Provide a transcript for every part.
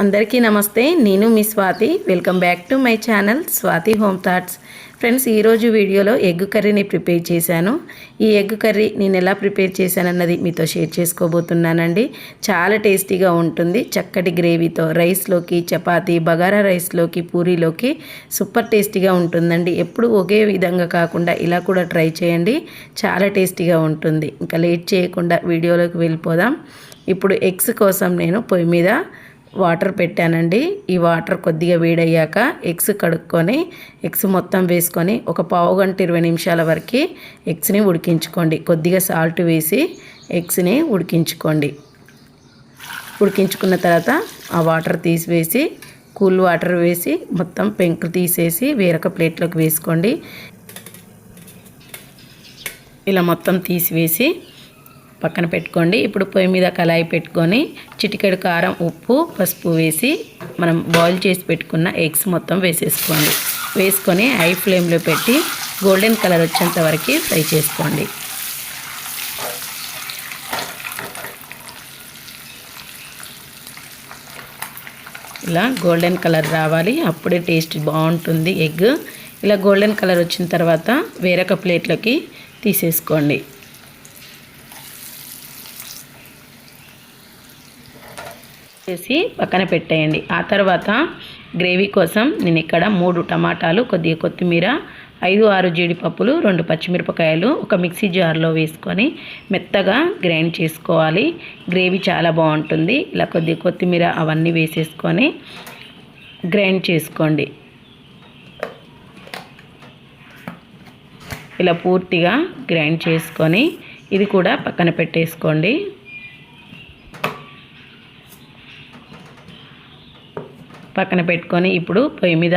అందరికీ నమస్తే నేను మీ Swathi. Welcome back to my channel Swathi home thoughts friends ఈరోజు వీడియోలో ఎగ్ కర్రీని ప్రిపేర్ చేశాను. ఈ ఎగ్ కర్రీ నేను ఎలా ప్రిపేర్ చేశానన్నది మీతో షేర్ చేసుకోబోతున్నానండి. చాలా టేస్టీగా ఉంటుంది. చక్కటి గ్రేవీతో రైస్లోకి చపాతి బగారా రైస్లోకి పూరీలోకి సూపర్ టేస్టీగా ఉంటుందండి. ఎప్పుడు ఒకే విధంగా కాకుండా ఇలా కూడా ట్రై చేయండి. చాలా టేస్టీగా ఉంటుంది. ఇంకా లేట్ చేయకుండా వీడియోలోకి వెళ్ళిపోదాం. ఇప్పుడు ఎగ్స్ కోసం నేను పొయ్యి మీద వాటర్ పెట్టానండి. ఈ వాటర్ కొద్దిగా వేడయ్యాక ఎగ్స్ కడుక్కొని ఎగ్స్ మొత్తం వేసుకొని ఒక పావు గంట ఇరవై నిమిషాల వరకు ఎగ్స్ని ఉడికించుకోండి. కొద్దిగా సాల్ట్ వేసి ఎగ్స్ని ఉడికించుకోండి. ఉడికించుకున్న తర్వాత ఆ వాటర్ తీసివేసి కూల్ వాటర్ వేసి మొత్తం పెంకు తీసేసి వేరొక ప్లేట్లోకి వేసుకోండి. ఇలా మొత్తం తీసివేసి పక్కన పెట్టుకోండి. ఇప్పుడు పొయ్యి మీద కళాయి పెట్టుకొని చిటికెడు కారం ఉప్పు పసుపు వేసి మనం బాయిల్ చేసి పెట్టుకున్న ఎగ్స్ మొత్తం వేసేసుకోండి. వేసుకొని హై ఫ్లేమ్లో పెట్టి గోల్డెన్ కలర్ వచ్చేంత వరకు ఫ్రై చేసుకోండి. ఇలా గోల్డెన్ కలర్ రావాలి. అప్పుడే టేస్ట్ బాగుంటుంది. ఎగ్ ఇలా గోల్డెన్ కలర్ వచ్చిన తర్వాత వేరొక ప్లేట్లోకి తీసేసుకోండి. చేసి పక్కన పెట్టేయండి. ఆ తర్వాత గ్రేవీ కోసం నేను ఇక్కడ మూడు టమాటాలు కొద్దిగా కొత్తిమీర ఐదు ఆరు జీడిపప్పులు రెండు పచ్చిమిరపకాయలు ఒక మిక్సీ జార్లో వేసుకొని మెత్తగా గ్రైండ్ చేసుకోవాలి. గ్రేవీ చాలా బాగుంటుంది. ఇలా కొద్దిగా కొత్తిమీర అవన్నీ వేసేసుకొని గ్రైండ్ చేసుకోండి. ఇలా పూర్తిగా గ్రైండ్ చేసుకొని ఇది కూడా పక్కన పెట్టేసుకోండి. పక్కన పెట్టుకొని ఇప్పుడు పొయ్యి మీద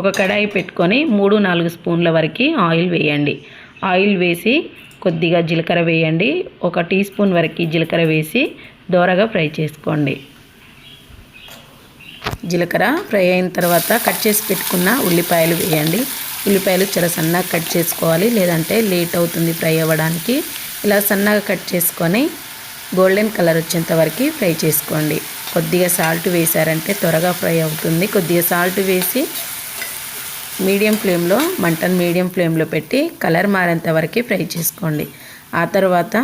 ఒక కడాయి పెట్టుకొని మూడు నాలుగు స్పూన్ల వరకు ఆయిల్ వేయండి. ఆయిల్ వేసి కొద్దిగా జీలకర్ర వేయండి. ఒక టీ స్పూన్ వరకు జీలకర్ర వేసి దోరగా ఫ్రై చేసుకోండి. జీలకర్ర ఫ్రై అయిన తర్వాత కట్ చేసి పెట్టుకున్న ఉల్లిపాయలు వేయండి. ఉల్లిపాయలు చాలా సన్నగా కట్ చేసుకోవాలి. లేదంటే లేట్ అవుతుంది ఫ్రై అవ్వడానికి. ఇలా సన్నగా కట్ చేసుకొని గోల్డెన్ కలర్ వచ్చేంత వరకు ఫ్రై చేసుకోండి. కొద్దిగా సాల్ట్ వేశారంటే త్వరగా ఫ్రై అవుతుంది. కొద్దిగా సాల్ట్ వేసి మీడియం ఫ్లేమ్లో మంటను మీడియం ఫ్లేమ్లో పెట్టి కలర్ మారేంత వరకు ఫ్రై చేసుకోండి. ఆ తర్వాత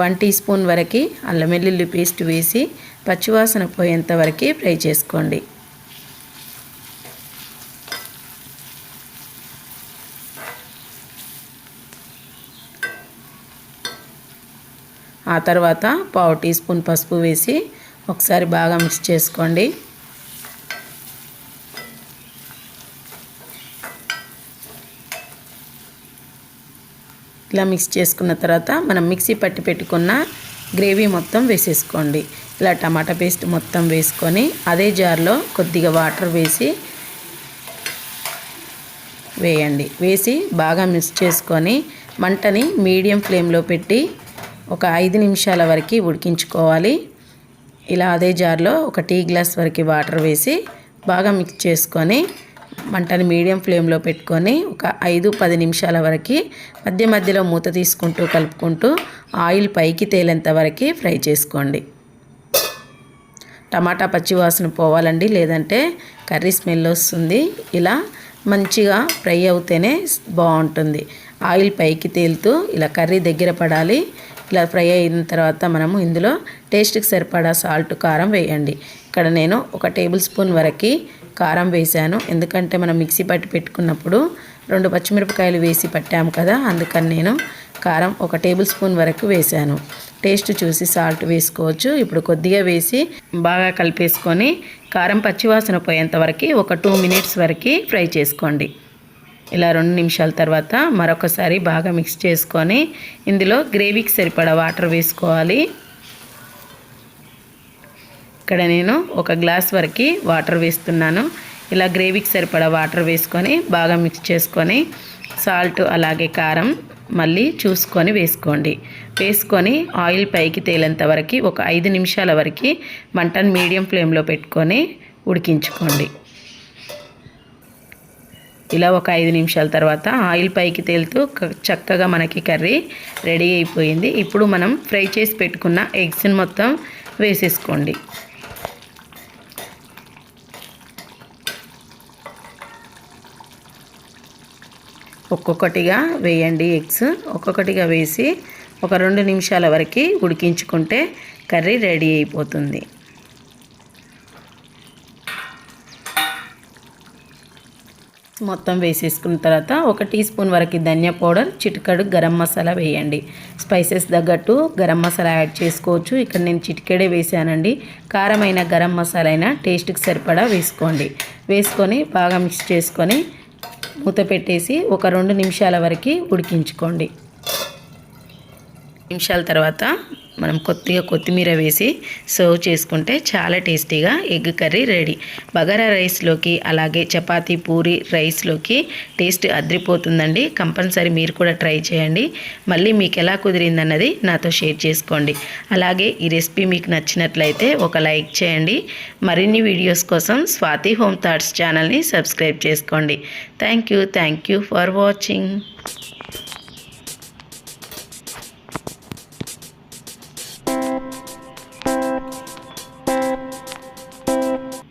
వన్ టీ స్పూన్ వరకు అల్లం వెల్లుల్లి పేస్ట్ వేసి పచ్చివాసన పోయేంత వరకు ఫ్రై చేసుకోండి. ఆ తర్వాత పావు టీ స్పూన్ పసుపు వేసి ఒకసారి బాగా మిక్స్ చేసుకోండి. ఇలా మిక్స్ చేసుకున్న తర్వాత మనం మిక్సీ పట్టి పెట్టుకున్న గ్రేవీ మొత్తం వేసేసుకోండి. ఇలా టమాటా పేస్ట్ మొత్తం వేసుకొని అదే జార్లో కొద్దిగా వాటర్ వేసి వేయండి. వేసి బాగా మిక్స్ చేసుకొని మంటని మీడియం ఫ్లేమ్లో పెట్టి ఒక ఐదు నిమిషాల వరకు ఉడికించుకోవాలి. ఇలా అదే జార్లో ఒక టీ గ్లాస్ వరకు వాటర్ వేసి బాగా మిక్స్ చేసుకొని మంటని మీడియం ఫ్లేమ్లో పెట్టుకొని ఒక ఐదు పది నిమిషాల వరకు మధ్య మధ్యలో మూత తీసుకుంటూ కలుపుకుంటూ ఆయిల్ పైకి తేలేంత వరకు ఫ్రై చేసుకోండి. టమాటా పచ్చి వాసన పోవాలండి లేదంటే కర్రీ స్మెల్ వస్తుంది. ఇలా మంచిగా ఫ్రై అవుతేనే బాగుంటుంది. ఆయిల్ పైకి తేలుతూ ఇలా కర్రీ దగ్గర పడాలి. ఇలా ఫ్రై అయిన తర్వాత మనము ఇందులో టేస్ట్కి సరిపడా సాల్ట్ కారం వేయండి. ఇక్కడ నేను ఒక టేబుల్ స్పూన్ వరకు కారం వేశాను. ఎందుకంటే మనం మిక్సీ పట్టి పెట్టుకున్నప్పుడు రెండు పచ్చిమిరపకాయలు వేసి పట్టాము కదా అందుకని నేను కారం ఒక టేబుల్ స్పూన్ వరకు వేశాను. టేస్ట్ చూసి సాల్ట్ వేసుకోవచ్చు. ఇప్పుడు కొద్దిగా వేసి బాగా కలిపేసుకొని కారం పచ్చివాసన పోయేంత వరకు ఒక టూ మినిట్స్ వరకు ఫ్రై చేసుకోండి. ఇలా రెండు నిమిషాల తర్వాత మరొకసారి బాగా మిక్స్ చేసుకొని ఇందులో గ్రేవీకి సరిపడా వాటర్ వేసుకోవాలి. ఇక్కడ నేను ఒక గ్లాస్ వరకు వాటర్ వేస్తున్నాను. ఇలా గ్రేవీకి సరిపడా వాటర్ వేసుకొని బాగా మిక్స్ చేసుకొని సాల్ట్ అలాగే కారం మళ్ళీ చూసుకొని వేసుకోండి. వేసుకొని ఆయిల్ పైకి తేలేంత వరకు ఒక ఐదు నిమిషాల వరకు మంటను మీడియం ఫ్లేమ్లో పెట్టుకొని ఉడికించుకోండి. ఇలా ఒక ఐదు నిమిషాల తర్వాత ఆయిల్ పైకి తేలుతూ చక్కగా మనకి కర్రీ రెడీ అయిపోయింది. ఇప్పుడు మనం ఫ్రై చేసి పెట్టుకున్న ఎగ్స్ని మొత్తం వేసేసుకోండి. ఒక్కొక్కటిగా వేయండి ఎగ్స్. ఒక్కొక్కటిగా వేసి ఒక రెండు నిమిషాల వరకు ఉడికించుకుంటే కర్రీ రెడీ అయిపోతుంది. మొత్తం వేసేసుకున్న తర్వాత ఒక టీ స్పూన్ వరకు ధనియా పౌడర్ చిటికడు గరం మసాలా వేయండి. స్పైసెస్ తగ్గట్టు గరం మసాలా యాడ్ చేసుకోవచ్చు. ఇక్కడ నేను చిటికెడే వేసానండి. కారమైన గరం మసాలా అయినా టేస్ట్కి సరిపడా వేసుకోండి. వేసుకొని బాగా మిక్స్ చేసుకొని మూత పెట్టేసి ఒక రెండు నిమిషాల వరకు ఉడికించుకోండి. నిమిషాల తర్వాత మనం కొద్దిగా కొత్తిమీర వేసి సర్వ్ చేసుకుంటే చాలా టేస్టీగా ఎగ్ కర్రీ రెడీ. బగారా రైస్లోకి అలాగే చపాతీ పూరి రైస్లోకి టేస్ట్ అద్రిపోతుందండి. కంపల్సరీ మీరు కూడా ట్రై చేయండి. మళ్ళీ మీకు ఎలా కుదిరిందన్నది నాతో షేర్ చేసుకోండి. అలాగే ఈ రెసిపీ మీకు నచ్చినట్లయితే ఒక లైక్ చేయండి. మరిన్ని వీడియోస్ కోసం స్వాతి హోమ్ థాట్స్ ఛానల్ని సబ్స్క్రైబ్ చేసుకోండి. Thank you thank you for watching.